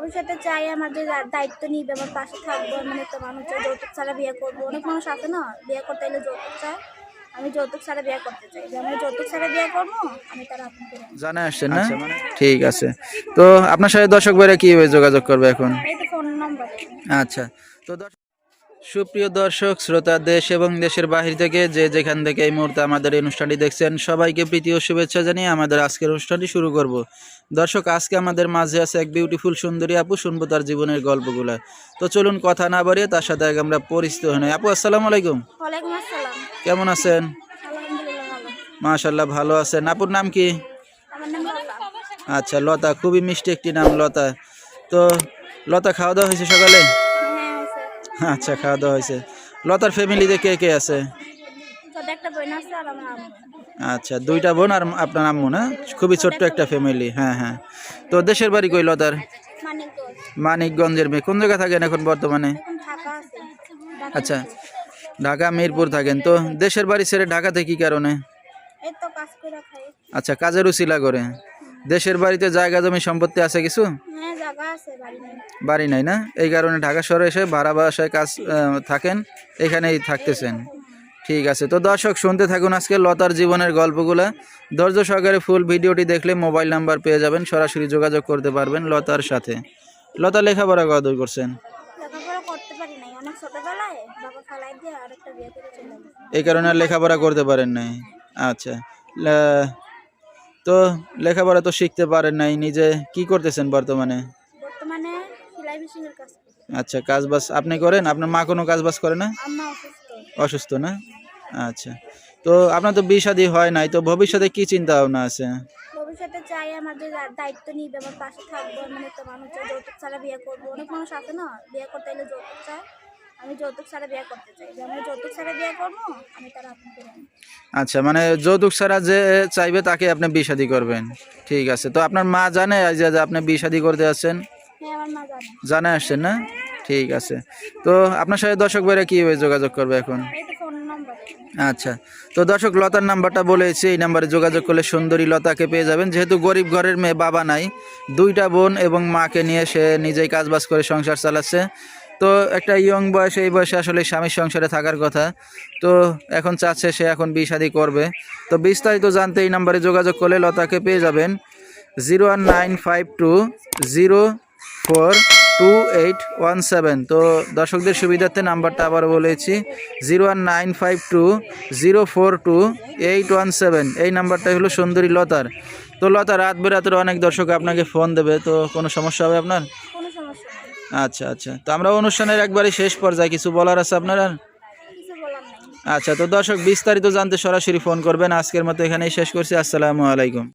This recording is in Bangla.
ভবিষ্যতে চাই আমার যে দায়িত্ব নিবে আমার পাশে থাকব মানে তো মানুষ যৌতুক ছাড়া বিয়ে করব। অনেক মানুষ আছে না বিয়ে করতে এলে যৌতুক চায়। আমি যৌতুক ছাড়া বিয়ে করতে চাই। যে আমি যৌতুক ছাড়া বিয়ে করব আমি তার। জানা আসছেন না? ঠিক আছে। তো আপনার সাথে দর্শক ভাইরা কীভাবে যোগাযোগ করবে এখন? এই তো ফোন নম্বর আচ্ছা তো সুপ্রিয় দর্শক শ্রোতা দেশ এবং দেশের বাহির থেকে যে যেখান থেকে এই মুহূর্তে আমাদের এই অনুষ্ঠানটি দেখছেন সবাইকে প্রীতি ও শুভেচ্ছা জানিয়ে আমাদের আজকের অনুষ্ঠানটি শুরু করব। দর্শক আজকে আমাদের মাঝে আছে এক বিউটিফুল সুন্দরী আপু শুনব তার জীবনের গল্পগুলো। তো চলুন কথা না বাড়িয়ে তার সাথে আমরা পরিচিত হই। নাই। আপু আসসালামু আলাইকুম। কেমন আছেন? মাশাল্লাহ ভালো। আছেন। আপুর নাম কি? আচ্ছা লতা। খুবই মিষ্টি একটি নাম লতা। তো লতা খাওয়া দাওয়া হয়েছে সকালে? আচ্ছা খাওয়া দাওয়া হয়েছে। লতার ফ্যামিলিতে কে কে আছে? আচ্ছা দুইটা বোন আর আপনার আম্মু না? খুবই ছোট্ট একটা ফ্যামিলি হ্যাঁ হ্যাঁ। তো দেশের বাড়ি কই লতার? মানিকগঞ্জের মেয়ে। কোন জায়গায় থাকেন এখন বর্তমানে? আচ্ছা ঢাকা মিরপুর থাকেন। তো দেশের বাড়ি ছেড়ে ঢাকাতে কি কারণে? আচ্ছা কাজের উচিলা করে। দেশের বাড়িতে জায়গা জমি সম্পত্তি আছে কিছু? হ্যাঁ বাড়ি নাই। না? এই কারণে ঢাকা শহরে এসে ভাড়া বাসায় কাজ থাকেন এখানেই থাকতেছেন। ঠিক আছে তো দর্শক শুনতে থাকুন আজকে লতার জীবনের গল্পগুলো। ধৈর্য সহকারে ফুল ভিডিওটি দেখলে মোবাইল নাম্বার পেয়ে যাবেন সরাসরি যোগাযোগ করতে পারবেন লতার সাথে। লতা লেখাপড়া কত দূর করছেন এই কারণে আর লেখাপড়া করতে পারেন নাই? আচ্ছা তো লেখাপড়া তো শিখতে পারেন নাই নিজে কি করতেছেন বর্তমানে? বর্তমানে সেলাই মেশিনের কাজ আচ্ছা কাজ বাজ আপনি করেন? আপনার মা কোনো কাজ বাজ করে না? আম্মা অসুস্থ। অসুস্থ না? আচ্ছা তো আপনার তো বিয়ে শাদী হয় নাই তো ভবিষ্যতে কি চিন্তা ভাবনা আছে? ভবিষ্যতে চাই আমার দায়িত্ব নিবে আমার পাশে থাকব মানে তো মানুষ যৌতুক ছাড়া বিয়ে করব। অনেক মানুষ আছে না বিয়ে করতে এলে যৌতুক চায়। আমি যৌতুক ছাড়া বিয়ে করতে চাই। যে আমি যৌতুক ছাড়া বিয়ে করব আমি তার আপন করে। আচ্ছা মানে যৌতুক ছাড়া যে চাইবে তাকে আপনি বিয়ে করবেন। ঠিক আছে তো আপনার মা জানে আজ যে আপনি বিয়ে শাদী করতে আসছেন হ্যাঁ আমার মা জানে। জানে আসছেন না? ঠিক আছে তো আপনার সাথে দর্শক ভাইরা কীভাবে যোগাযোগ করবে এখন? এই তো ফোন নম্বর আচ্ছা তো দর্শক লতার নাম্বারটা বলেছি এই নাম্বারে যোগাযোগ করলে সুন্দরী লতাকে পেয়ে যাবেন। যেহেতু গরিব ঘরের মেয়ে বাবা নাই দুইটা বোন এবং মাকে নিয়ে সে নিজেই কাজবাজ করে সংসার চালাচ্ছে। তো একটা ইয়ং বয়সে, এই বয়সে আসলে স্বামীর সংসারে থাকার কথা। তো এখন চাচ্ছে সে এখন বিয়ে করবে। তো বিস্তারিত জানতে এই নাম্বারে যোগাযোগ করলে লতাকে পেয়ে যাবেন zero one nine five two zero four two eight one seven. তো দর্শকদের সুবিধার্থে নাম্বারটা আবার বলেছি, zero one nine five two zero four two eight one seven. এই নাম্বারটাই হলো সুন্দরী লতার। তো লতা, রাত বেরাতের অনেক দর্শক আপনাকে ফোন দেবে, তো কোনো সমস্যা হবে আপনার? আচ্ছা আচ্ছা। তো আমরা অনুষ্ঠানের একবারে শেষ পর্যায়ে কিছু বলার আছে আপনার? আচ্ছা তো দর্শক বিস্তারিত জানতে সরাসরি ফোন করবেন। আজকের মতো এখানেই শেষ করছি। আসসালামু আলাইকুম।